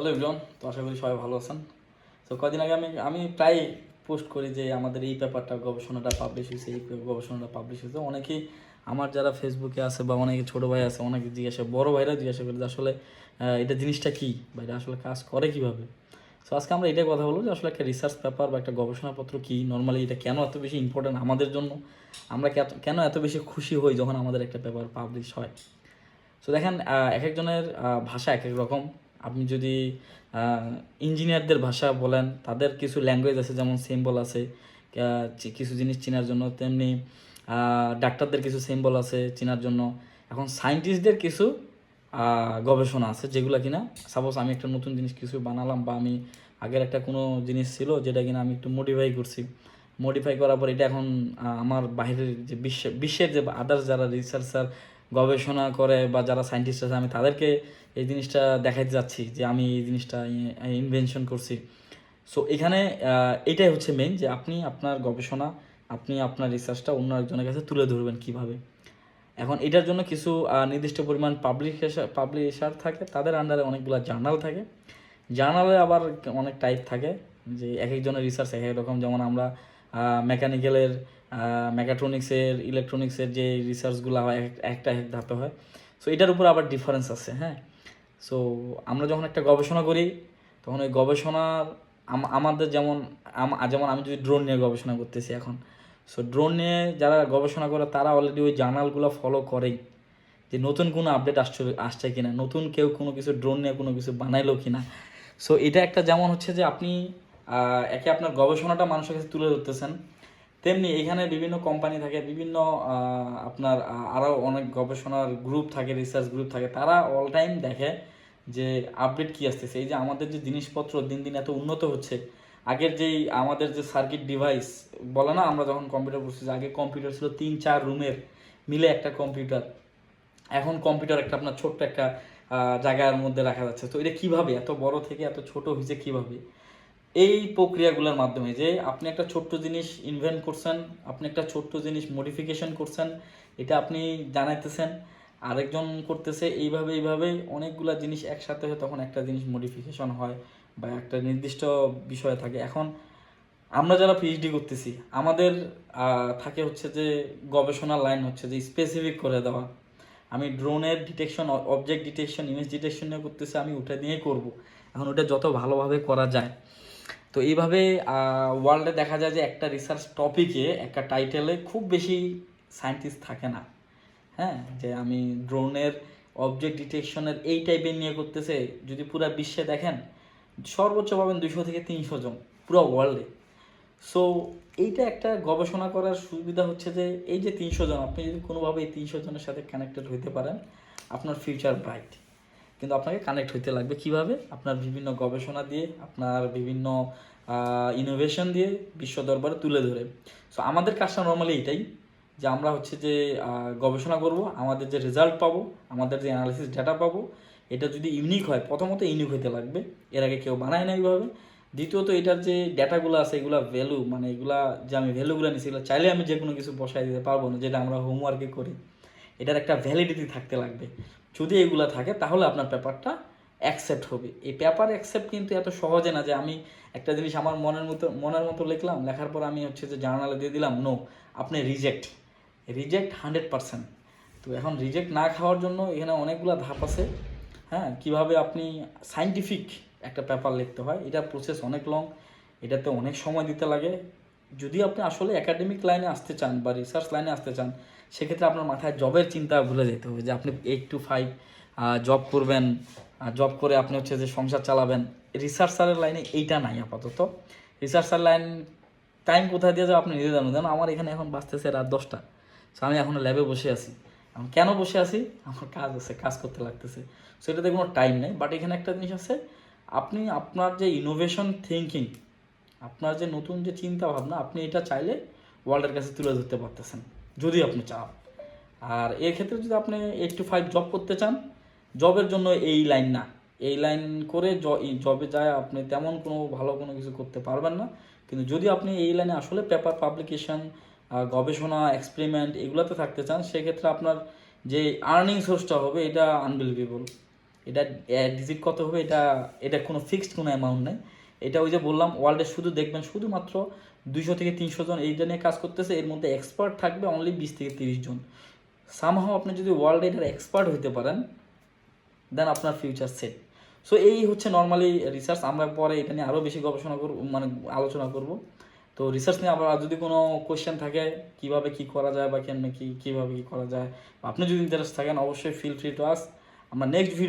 Hello ইব্রন তো আশা করি সবাই ভালো আছেন। তো কদিন আগে আমি আমি প্রায় পোস্ট করি যে আমাদের এই পেপারটা গবেষণাটা পাবলিশ হয়েছে, এই গবেষণাটা পাবলিশ হয়েছে। অনেকেই আমার যারা ফেসবুকে আছে বা অনেকে ছোটো ভাই আছে, অনেকে জিজ্ঞাসা, বড় ভাইরা জিজ্ঞাসা করে যে আসলে এটা জিনিসটা কী বা এটা আসলে কাজ করে কীভাবে? সো আজকে আমরা এটাই কথা বলব যে আসলে একটা রিসার্চ পেপার বা একটা গবেষণাপত্র কী? নর্মালি এটা কেন এত বেশি ইম্পর্টেন্ট আমাদের জন্য? আমরা কেন এত বেশি খুশি হই যখন আমাদের একটা পেপার পাবলিশ হয়? সো দেখেন এক একজনের ভাষা এক এক রকম। আপনি যদি ইঞ্জিনিয়ারদের ভাষা বলেন, তাদের কিছু ল্যাঙ্গুয়েজ আছে, যেমন সিম্বল আছে কিছু জিনিস চেনার জন্য, তেমনি ডাক্তারদের কিছু সিম্বল আছে চেনার জন্য। এখন সায়েন্টিস্টদের কিছু গবেষণা আছে যেগুলো কিনা সাপোজ আমি একটা নতুন জিনিস কিছু বানালাম বা আমি আগের একটা কোনো জিনিস ছিল যেটা কিনা আমি একটু মডিফাই করছি। মডিফাই করার পর এটা এখন আমার বাইরের যে বিশ্ব, বিশ্বের যে আদার্স যারা রিসার্চার গবেষণা করে বা যারা সায়েন্টিস্ট আছে, আমি তাদেরকে এই জিনিসটা দেখাইতে যাচ্ছি যে আমি এই জিনিসটা ইনভেনশন করছি। সো এখানে এটাই হচ্ছে মেইন যে আপনি আপনার গবেষণা, আপনি আপনার রিসার্চটা অন্য একজনের কাছে তুলে ধরবেন কীভাবে। এখন এটার জন্য কিছু নির্দিষ্ট পরিমাণ পাবলিকেশন পাবলিশার থাকে, তাদের আন্ডারে অনেকগুলো জার্নাল থাকে। জার্নালে আবার অনেক টাইপ থাকে, যে এক একজনের রিসার্চ এক এক রকম। যেমন আমরা মেকানিক্যালের মেকাট্রনিক্সের ইলেকট্রনিক্সের যে রিসার্চগুলো হয়, এক- একটা এক ধাপে হয়। সো এটার উপর আবার ডিফারেন্স আছে হ্যাঁ? সো আমরা যখন একটা গবেষণা করি, তখন ওই গবেষণার আমাদের যেমন যেমন আমি যদি ড্রোন নিয়ে গবেষণা করতেছি এখন। সো ড্রোন নিয়ে যারা গবেষণা করে, তারা অলরেডি ওই জার্নালগুলো ফলো করেই যে নতুন কোনো আপডেট আসছে আসছে কিনা, নতুন কেউ কোনো কিছু ড্রোন নিয়ে কোনো কিছু বানাইলো কিনা। সো এটা একটা যেমন হচ্ছে যে আপনি একে আপনার গবেষণাটা মানুষের কাছে তুলে ধরতেছেন। তেমনি এখানে বিভিন্ন কোম্পানি থাকে, বিভিন্ন আপনার আরও অনেক গবেষণার গ্রুপ থাকে রিসার্চ গ্রুপ থাকে, তারা অল টাইম দেখে যে আপডেট কি আসতেছে। এই যে আমাদের যে জিনিসপত্র দিন দিন এত উন্নত হচ্ছে, আগের যেই আমাদের যে সার্কিট ডিভাইস বলে না, আমরা যখন কম্পিউটার পড়ছি আগে কম্পিউটার ছিল তিন, চার রুমের মিলে একটা কম্পিউটার এখন কম্পিউটার একটা আপনার ছোট্ট একটা জায়গার মধ্যে রাখা যাচ্ছে। তো এটা কীভাবে? এত বড় থেকে এত ছোট হয়েছে কীভাবে? এই প্রক্রিয়াগুলোর মাধ্যমে যে আপনি একটা ছোট্ট জিনিস ইনভেন্ট করছেন, আপনি একটা ছোট্ট জিনিস মডিফিকেশন করছেন, এটা আপনি জানাইতেছেন, আরেকজন করতেছে এইভাবে এইভাবে অনেকগুলো জিনিস একসাথে হয়ে তখন একটা জিনিস মডিফিকেশন হয় বা একটা নির্দিষ্ট বিষয় থাকে। এখন আমরা যারা পিএইচডি করতেছি, আমাদের থাকে হচ্ছে যে গবেষণার লাইন হচ্ছে যে স্পেসিফিক করে দেওয়া। আমি ড্রোনের detection object detection image detection করতেছি, আমি ওটা নিয়েই করব। এখন ওটা যত ভালোভাবে করা যায়। তো এইভাবে ওয়ার্ল্ডে দেখা যায় যে একটা রিসার্চ টপিকে একটা টাইটেলে খুব বেশি সায়েন্টিস্ট থাকে না। হ্যাঁ? যে আমি ড্রোনের অবজেক্ট ডিটেকশনের এই টাইপের নিয়ে করতেছে, যদি পুরো বিশ্বে দেখেন, সর্বোচ্চ পাবেন দুইশো থেকে তিনশো জন, পুরো ওয়ার্ল্ডে সো এইটা একটা গবেষণা করার সুবিধা হচ্ছে যে, এই যে তিনশো জন, আপনি যদি কোনোভাবে এই তিনশো জনের সাথে কানেক্টেড হইতে পারেন, আপনার ফিউচার ব্রাইট কিন্তু আপনাকে কানেক্ট হইতে লাগবে। কীভাবে? আপনার বিভিন্ন গবেষণা দিয়ে, আপনার বিভিন্ন ইনোভেশন দিয়ে বিশ্ব দরবারে তুলে ধরে। সো আমাদের কাজটা নর্মালি এটাই যে আমরা হচ্ছে যে গবেষণা করব, আমাদের যে রেজাল্ট পাবো, আমাদের যে অ্যানালিসিস ডেটা পাবো, এটা যদি ইউনিক হয়, প্রথমত ইউনিক হইতে লাগবে। এর আগে কেউ বানায় না এইভাবে দ্বিতীয়ত এটার যে ডেটাগুলো আছে, এগুলা ভ্যালু মানে এগুলা যে আমি ভ্যালুগুলো নিচ্ছি এগুলো চাইলে আমি যে কোনো কিছু বসাই দিতে পারব না, যেটা আমরা হোমওয়ার্কে করি। এটার একটা ভ্যালিডিটি থাকতে লাগবে। যদি এগুলা থাকে, তাহলে আপনার পেপারটা অ্যাকসেপ্ট হবে। এই পেপার অ্যাকসেপ্ট কিন্তু এত সহজে না যে আমি একটা জিনিস আমার মনের মতো মনের মতো লিখলাম, লেখার পর আমি হচ্ছে যে জার্নালে দিয়ে দিলাম নো আপনি রিজেক্ট রিজেক্ট হান্ড্রেড পারসেন্ট তো এখন রিজেক্ট না খাওয়ার জন্য এখানে অনেকগুলো ধাপ আছে। হ্যাঁ কীভাবে আপনি সাইন্টিফিক একটা পেপার লিখতে হয় এটার প্রসেস অনেক লং এটাতে অনেক সময় দিতে লাগে। যদি আপনি আসলে একাডেমিক লাইনে আসতে চান বা রিসার্চ লাইনে আসতে চান, সেক্ষেত্রে আপনার মাথায় জবের চিন্তা ভুলে যেতে হবে যে আপনি এইট টু ফাইভ জব করবেন জব করে আপনি হচ্ছে যে সংসার চালাবেন। রিসার্চারের লাইনে এইটা নাই আপাতত। রিসার্চার লাইন টাইম কোথায় দিয়ে যাবে আপনি নিজে জানেন। জানো আমার এখানে এখন বাঁচতেছে রাত দশটা সো আমি এখন ল্যাবে বসে আছি। এখন কেন বসে আছি? আমার কাজ আছে, কাজ করতে লাগতেছে। সো এটাতে কোনো টাইম নেই। বাট এখানে একটা জিনিস আছে, আপনি আপনার যে ইনোভেশন থিঙ্কিং আপনার যে নতুন যে চিন্তা ভাবনা আপনি এটা চাইলে ওয়ার্ল্ডের কাছে তুলে ধরতে পারতেছেন, যদি আপনি চান। আর এর ক্ষেত্রে যদি আপনি এইট টু ফাইভ জব করতে চান জবের জন্য এই লাইন না। এই লাইন করে জবে যায়, আপনি তেমন কোনো ভালো কোনো কিছু করতে পারবেন না। কিন্তু যদি আপনি এই লাইনে আসলে পেপার পাবলিকেশন গবেষণা এক্সপেরিমেন্ট এগুলোতে থাকতে চান, সেক্ষেত্রে আপনার যে আর্নিং সোর্সটা হবে, এটা আনবিলিভেবল এটা ডিজিট কত হবে, এটা এটা কোনো ফিক্সড কোনো অ্যামাউন্ট নেই। এটা ওই যে বললাম ওয়ার্ল্ডে শুধু দেখবেন শুধুমাত্র দুইশো থেকে তিনশো জন এইটা নিয়ে কাজ করতেছে, এর মধ্যে এক্সপার্ট থাকবে অনলি বিশ থেকে তিরিশ জন। সামহাও আপনি যদি ওয়ার্ল্ডে এটার এক্সপার্ট হইতে পারেন দেন আপনার ফিউচার সেট সো এই হচ্ছে নর্মালি রিসার্চ আমরা পরে এটা নিয়ে আরও বেশি গবেষণা করব মানে আলোচনা করব। তো রিসার্চ নিয়ে আবার যদি কোনো কোয়েশ্চেন থাকে, কীভাবে কি করা যায় বা কেমনে কি, কীভাবে কি করা যায় আপনি যদি ইন্টারেস্ট থাকেন, অবশ্যই ফিল ফ্রি টু আস আমরা নেক্সট ভিডিও